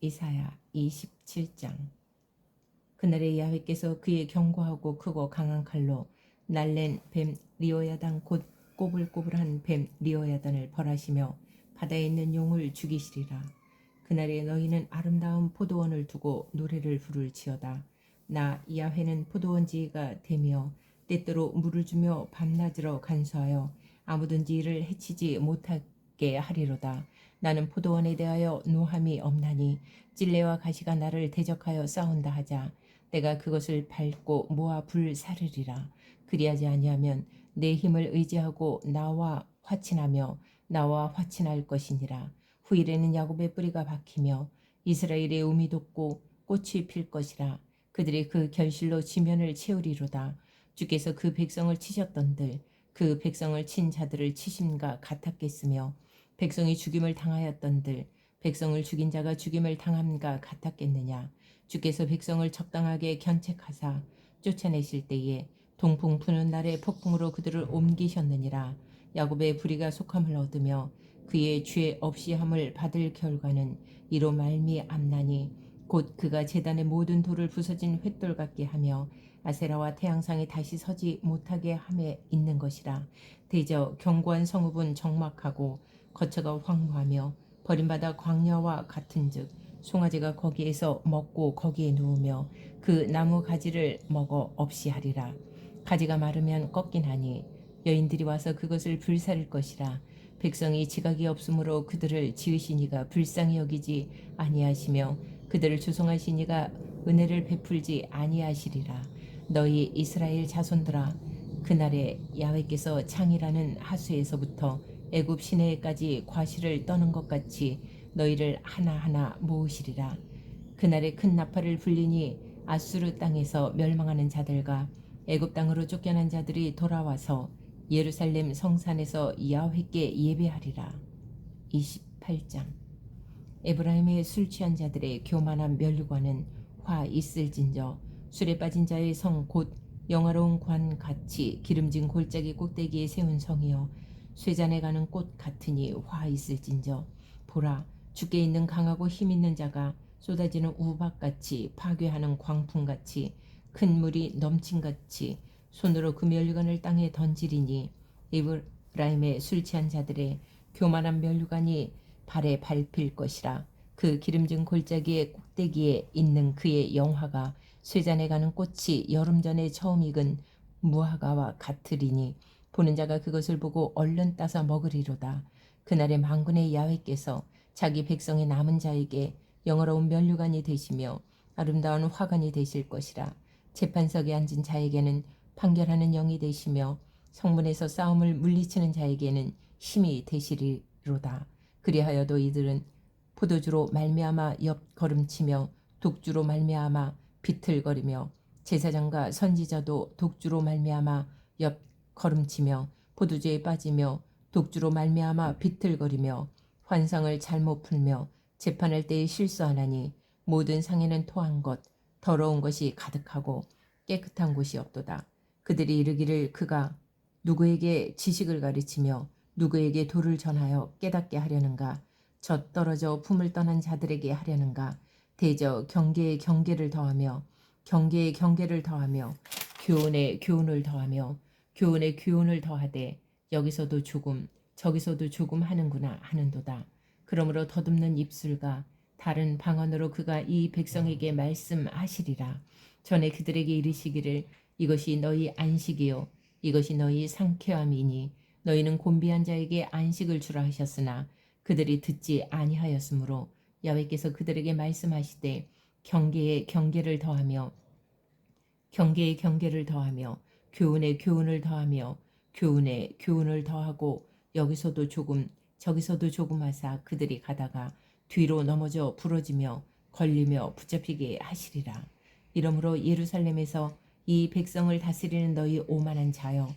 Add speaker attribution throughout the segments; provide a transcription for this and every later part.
Speaker 1: 이사야 27장 그날에 야훼께서 그의 견고하고 크고 강한 칼로 날랜 뱀 리오야단 곧 꼬불꼬불한 뱀 리오야단을 벌하시며 바다에 있는 용을 죽이시리라. 그날에 너희는 아름다운 포도원을 두고 노래를 부를지어다. 나 야훼는 포도원지가 되며 때때로 물을 주며 밤낮으로 간수하여 아무든지 이를 해치지 못하게 하리로다. 나는 포도원에 대하여 노함이 없나니 찔레와 가시가 나를 대적하여 싸운다 하자. 내가 그것을 밟고 모아 불사르리라. 그리하지 아니하면 내 힘을 의지하고 나와 화친하며 나와 화친할 것이니라. 후일에는 야곱의 뿌리가 박히며 이스라엘의 음이 돋고 꽃이 필 것이라. 그들이 그 결실로 지면을 채우리로다. 주께서 그 백성을 치셨던들 그 백성을 친 자들을 치심과 같았겠으며 백성이 죽임을 당하였던들 백성을 죽인 자가 죽임을 당함과 같았겠느냐? 주께서 백성을 적당하게 견책하사 쫓아내실 때에 동풍 부는 날에 폭풍으로 그들을 옮기셨느니라. 야곱의 불의가 속함을 얻으며 그의 죄 없이 함을 받을 결과는 이로 말미암나니 곧 그가 재단의 모든 돌을 부서진 횃돌 같게 하며 아세라와 태양상에 다시 서지 못하게 함에 있는 것이라. 대저 견고한 성읍은 적막하고 거처가 황무하며 버림받아 광야와 같은즉 송아지가 거기에서 먹고 거기에 누우며 그 나무 가지를 먹어 없이 하리라. 가지가 마르면 꺾긴 하니 여인들이 와서 그것을 불사를 것이라. 백성이 지각이 없으므로 그들을 지으시니가 불쌍히 여기지 아니하시며 그들을 주송하시니가 은혜를 베풀지 아니하시리라. 너희 이스라엘 자손들아 그날에 야훼께서 창이라는 하수에서부터 애굽 시내까지 과실을 떠는 것 같이 너희를 하나하나 모으시리라. 그날에 큰 나팔을 불리니 아수르 땅에서 멸망하는 자들과 애굽 땅으로 쫓겨난 자들이 돌아와서 예루살렘 성산에서 야훼께 예배하리라. 28장 에브라임의 술 취한 자들의 교만한 멸류관은 화 있을진저 술에 빠진 자의 성 곧 영화로운 관 같이 기름진 골짜기 꼭대기에 세운 성이여 쇠잔에 가는 꽃 같으니 화 있을진저. 보라 죽게 있는 강하고 힘 있는 자가 쏟아지는 우박같이 파괴하는 광풍같이 큰 물이 넘친같이 손으로 그 멸류관을 땅에 던지리니 이브라임의 술 취한 자들의 교만한 멸류관이 발에 밟힐 것이라. 그 기름진 골짜기의 꼭대기에 있는 그의 영화가 쇠잔에 가는 꽃이 여름 전에 처음 익은 무화과와 같으리니 보는 자가 그것을 보고 얼른 따서 먹으리로다. 그날에 망군의 야훼께서 자기 백성의 남은 자에게 영어로운 면류관이 되시며 아름다운 화관이 되실 것이라. 재판석에 앉은 자에게는 판결하는 영이 되시며 성문에서 싸움을 물리치는 자에게는 힘이 되시리로다. 그리하여도 이들은 포도주로 말미암아 옆 걸음치며 독주로 말미암아 비틀거리며 제사장과 선지자도 독주로 말미암아 옆 걸음치며 포도주에 빠지며 독주로 말미암아 비틀거리며 환상을 잘못 풀며 재판할 때에 실수하나니 모든 상에는 토한 것 더러운 것이 가득하고 깨끗한 곳이 없도다. 그들이 이르기를 그가 누구에게 지식을 가르치며 누구에게 도를 전하여 깨닫게 하려는가 젖 떨어져 품을 떠난 자들에게 하려는가 대저 경계에 경계를 더하며 경계에 경계를 더하며 교훈에 교훈을 더하며 교훈에 교훈을 더하되 여기서도 조금 저기서도 조금 하는구나 하는도다. 그러므로 더듬는 입술과 다른 방언으로 그가 이 백성에게 말씀하시리라. 전에 그들에게 이르시기를 이것이 너희 안식이요 이것이 너희 상쾌함이니 너희는 곤비한 자에게 안식을 주라 하셨으나 그들이 듣지 아니하였으므로 야훼께서 그들에게 말씀하시되 경계에 경계를 더하며 경계에 경계를 더하며 교훈에 교훈을 더하며 교훈에 교훈을 더하고 여기서도 조금 저기서도 조금 하사 그들이 가다가 뒤로 넘어져 부러지며 걸리며 붙잡히게 하시리라. 이러므로 예루살렘에서 이 백성을 다스리는 너희 오만한 자여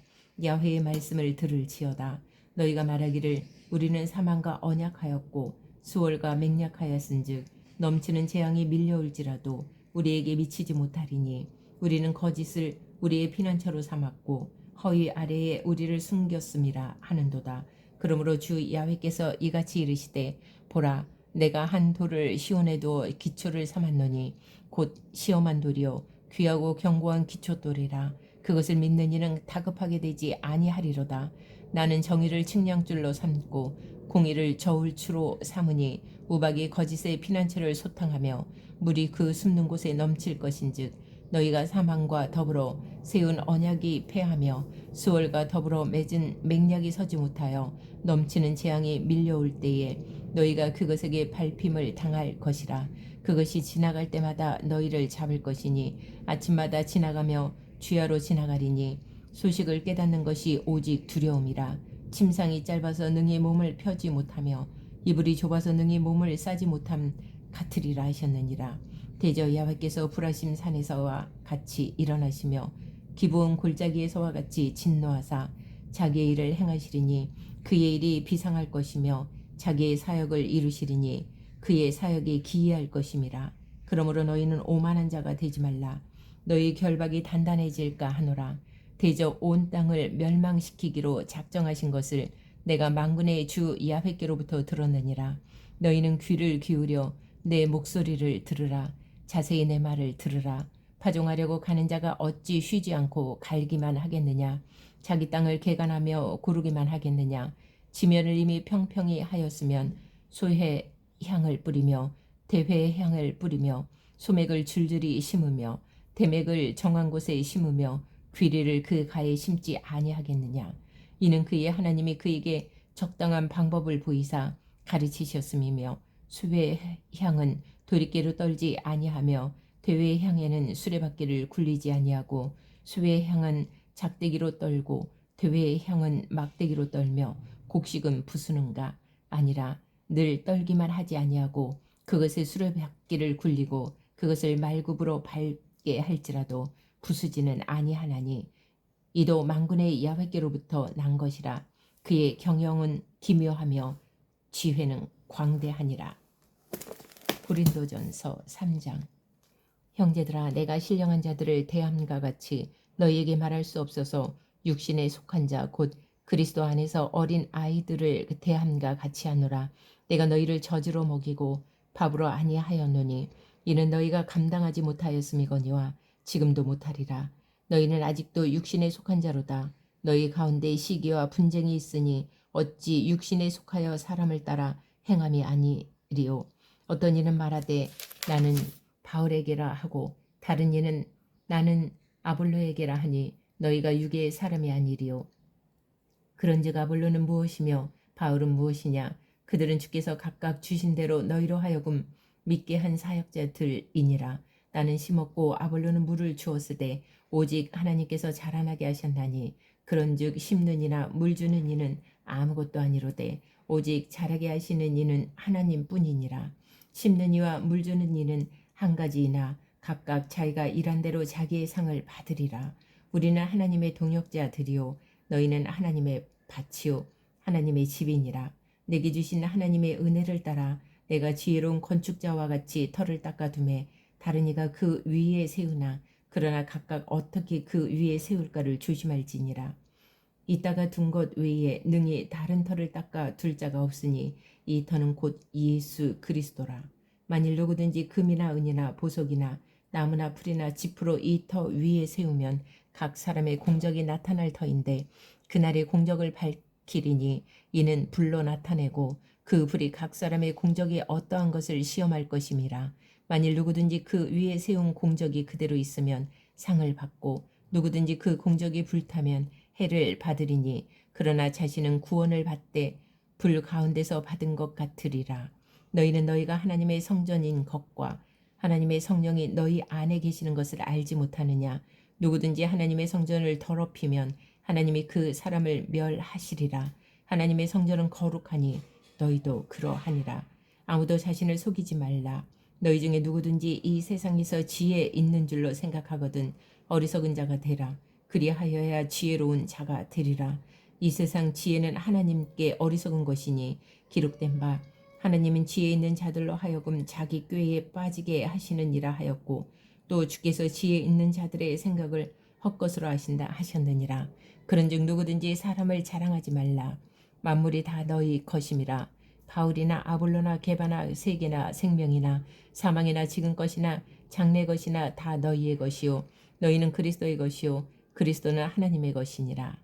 Speaker 1: 야훼의 말씀을 들을지어다. 너희가 말하기를 우리는 사망과 언약하였고 수월과 맹약하였은즉 넘치는 재앙이 밀려올지라도 우리에게 미치지 못하리니 우리는 거짓을 우리의 피난처로 삼았고 허위 아래에 우리를 숨겼음이라 하는도다. 그러므로 주 야훼께서 이같이 이르시되 보라 내가 한 돌을 시온에 두어 기초를 삼았노니 곧 시험한 돌이요 귀하고 견고한 기초돌이라 그것을 믿는 이는 다급하게 되지 아니하리로다 나는 정의를 측량줄로 삼고 공의를 저울추로 삼으니 우박이 거짓의 피난처를 소탕하며 물이 그 숨는 곳에 넘칠 것인즉 너희가 사망과 더불어 세운 언약이 패하며 수월과 더불어 맺은 맹약이 서지 못하여 넘치는 재앙이 밀려올 때에 너희가 그것에게 밟힘을 당할 것이라. 그것이 지나갈 때마다 너희를 잡을 것이니 아침마다 지나가며 주야로 지나가리니 소식을 깨닫는 것이 오직 두려움이라. 침상이 짧아서 능히 몸을 펴지 못하며 이불이 좁아서 능히 몸을 싸지 못함 같으리라 하셨느니라 대저 야훼께서 불하심 산에서와 같이 일어나시며 기부온 골짜기에서와 같이 진노하사 자기의 일을 행하시리니 그의 일이 비상할 것이며 자기의 사역을 이루시리니 그의 사역이 기이할 것임이라. 그러므로 너희는 오만한 자가 되지 말라. 너희 결박이 단단해질까 하노라. 대저 온 땅을 멸망시키기로 작정하신 것을 내가 망군의 주 야훼께로부터 들었느니라. 너희는 귀를 기울여 내 목소리를 들으라 자세히 내 말을 들으라. 파종하려고 가는 자가 어찌 쉬지 않고 갈기만 하겠느냐? 자기 땅을 개간하며 고르기만 하겠느냐? 지면을 이미 평평히 하였으면 소해 향을 뿌리며 대회의 향을 뿌리며 소맥을 줄줄이 심으며 대맥을 정한 곳에 심으며 귀리를 그 가에 심지 아니하겠느냐? 이는 그의 하나님이 그에게 적당한 방법을 보이사 가르치셨음이며 수의 향은 도리깨로 떨지 아니하며 대회의 향에는 수레바퀴를 굴리지 아니하고 수의 향은 작대기로 떨고 대회의 향은 막대기로 떨며 곡식은 부수는가 아니라 늘 떨기만 하지 아니하고 그것의 수레바퀴를 굴리고 그것을 말굽으로 밟게 할지라도 부수지는 아니하나니 이도 망군의 야훼께로부터 난 것이라 그의 경영은 기묘하며 지혜는 광대하니라. 고린도전서 3장. 형제들아 내가 신령한 자들을 대함과 같이 너희에게 말할 수 없어서 육신에 속한 자 곧 그리스도 안에서 어린 아이들을 대함과 같이 하노라. 내가 너희를 저주로 먹이고 밥으로 아니하였노니 이는 너희가 감당하지 못하였음이거니와 지금도 못하리라. 너희는 아직도 육신에 속한 자로다. 너희 가운데 시기와 분쟁이 있으니 어찌 육신에 속하여 사람을 따라 행함이 아니리요 어떤 이는 말하되 나는 바울에게라 하고 다른 이는 나는 아볼로에게라 하니 너희가 육의 사람이 아니리요. 그런즉 아볼로는 무엇이며 바울은 무엇이냐? 그들은 주께서 각각 주신 대로 너희로 하여금 믿게 한 사역자들이니라. 나는 심었고 아볼로는 물을 주었으되 오직 하나님께서 자라나게 하셨나니 그런즉 심는 이나 물 주는 이는 아무것도 아니로되 오직 자라게 하시는 이는 하나님뿐이니라 심는 이와 물 주는 이는 한 가지이나 각각 자기가 일한 대로 자기의 상을 받으리라. 우리는 하나님의 동역자들이요. 너희는 하나님의 밭이요. 하나님의 집이니라. 내게 주신 하나님의 은혜를 따라 내가 지혜로운 건축자와 같이 터를 닦아둠에 다른 이가 그 위에 세우나 그러나 각각 어떻게 그 위에 세울까를 조심할지니라. 이따가 둔 것 외에 능히 다른 터를 닦아 둘 자가 없으니 이 터는 곧 예수 그리스도라. 만일 누구든지 금이나 은이나 보석이나 나무나 풀이나 지프로 이 터 위에 세우면 각 사람의 공적이 나타날 터인데 그날의 공적을 밝히리니 이는 불로 나타내고 그 불이 각 사람의 공적이 어떠한 것을 시험할 것임이라. 만일 누구든지 그 위에 세운 공적이 그대로 있으면 상을 받고 누구든지 그 공적이 불타면 해를 받으리니 그러나 자신은 구원을 받되 불 가운데서 받은 것 같으리라. 너희는 너희가 하나님의 성전인 것과 하나님의 성령이 너희 안에 계시는 것을 알지 못하느냐. 누구든지 하나님의 성전을 더럽히면 하나님이 그 사람을 멸하시리라. 하나님의 성전은 거룩하니 너희도 그러하니라. 아무도 자신을 속이지 말라. 너희 중에 누구든지 이 세상에서 지혜 있는 줄로 생각하거든 어리석은 자가 되라. 그리하여야 지혜로운 자가 되리라. 이 세상 지혜는 하나님께 어리석은 것이니 기록된 바 하나님은 지혜 있는 자들로 하여금 자기 꾀에 빠지게 하시느니라 하였고 또 주께서 지혜 있는 자들의 생각을 헛것으로 하신다 하셨느니라. 그런즉 누구든지 사람을 자랑하지 말라. 만물이 다 너희 것임이라. 바울이나 아볼로나 게바나 세계나 생명이나 사망이나 지금 것이나 장래 것이나 다 너희의 것이요 너희는 그리스도의 것이요 그리스도는 하나님의 것이니라.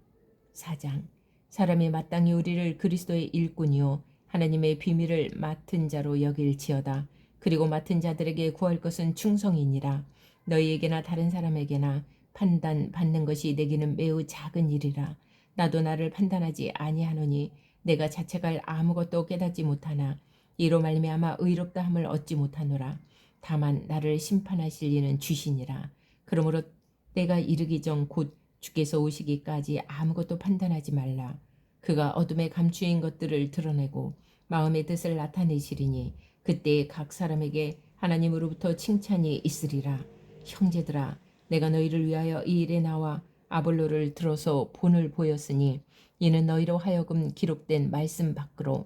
Speaker 1: 4장 사람이 마땅히 우리를 그리스도의 일꾼이요 하나님의 비밀을 맡은 자로 여길지어다. 그리고 맡은 자들에게 구할 것은 충성이니라. 너희에게나 다른 사람에게나 판단 받는 것이 내게는 매우 작은 일이라. 나도 나를 판단하지 아니하노니 내가 자책할 아무것도 깨닫지 못하나 이로 말미암아 의롭다 함을 얻지 못하노라. 다만 나를 심판하실 이는 주시니라. 그러므로 때가 이르기 전 곧 주께서 오시기까지 아무것도 판단하지 말라. 그가 어둠에 감추인 것들을 드러내고 마음의 뜻을 나타내시리니 그때 각 사람에게 하나님으로부터 칭찬이 있으리라. 형제들아, 내가 너희를 위하여 이 일에 나와 아볼로를 들어서 본을 보였으니 이는 너희로 하여금 기록된 말씀 밖으로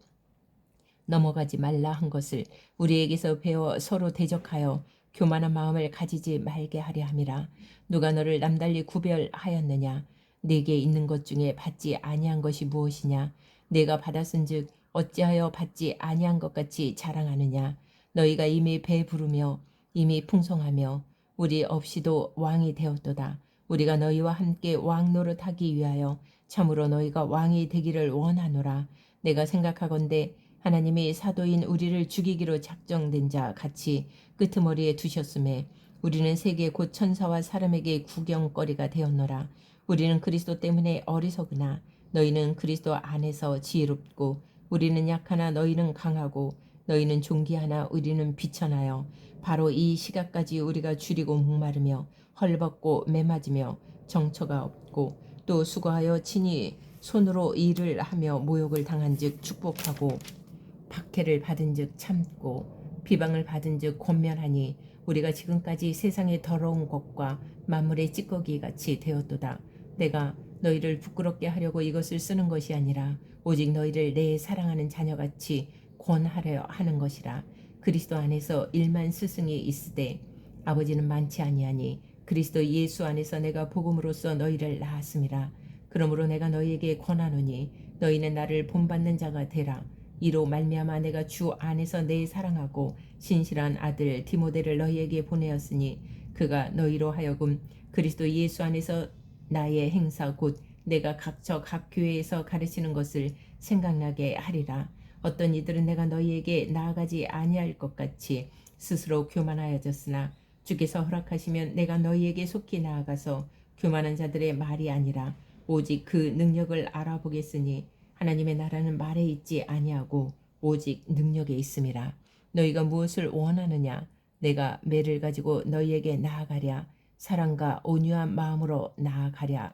Speaker 1: 넘어가지 말라 한 것을 우리에게서 배워 서로 대적하여 교만한 마음을 가지지 말게 하려 함이라. 누가 너를 남달리 구별하였느냐? 내게 있는 것 중에 받지 아니한 것이 무엇이냐? 내가 받았은즉 어찌하여 받지 아니한 것 같이 자랑하느냐? 너희가 이미 배부르며 이미 풍성하며 우리 없이도 왕이 되었도다. 우리가 너희와 함께 왕 노릇하기 위하여 참으로 너희가 왕이 되기를 원하노라. 내가 생각하건대 하나님이 사도인 우리를 죽이기로 작정된 자 같이 끄트머리에 두셨음에 우리는 세계 곧 천사와 사람에게 구경거리가 되었노라. 우리는 그리스도 때문에 어리석으나 너희는 그리스도 안에서 지혜롭고 우리는 약하나 너희는 강하고 너희는 존귀하나 우리는 비천하여 바로 이 시각까지 우리가 줄이고 목마르며 헐벗고 매맞으며 정처가 없고 또 수고하여 친히 손으로 일을 하며 모욕을 당한즉 축복하고 박해를 받은즉 참고 비방을 받은즉 권면하니 우리가 지금까지 세상의 더러운 것과 만물의 찌꺼기 같이 되었도다. 내가 너희를 부끄럽게 하려고 이것을 쓰는 것이 아니라 오직 너희를 내 사랑하는 자녀같이 권하려 하는 것이라. 그리스도 안에서 일만 스승이 있으되 아버지는 많지 아니하니 그리스도 예수 안에서 내가 복음으로써 너희를 낳았음이라. 그러므로 내가 너희에게 권하노니 너희는 나를 본받는 자가 되라. 이로 말미암아 내가 주 안에서 내 사랑하고 신실한 아들 디모데를 너희에게 보내었으니 그가 너희로 하여금 그리스도 예수 안에서 나의 행사 곧 내가 각처 각 교회에서 가르치는 것을 생각나게 하리라. 어떤 이들은 내가 너희에게 나아가지 아니할 것 같이 스스로 교만하여졌으나 주께서 허락하시면 내가 너희에게 속히 나아가서 교만한 자들의 말이 아니라 오직 그 능력을 알아보겠으니 하나님의 나라는 말에 있지 아니하고 오직 능력에 있음이라. 너희가 무엇을 원하느냐? 내가 매를 가지고 너희에게 나아가랴. 사랑과 온유한 마음으로 나아가랴.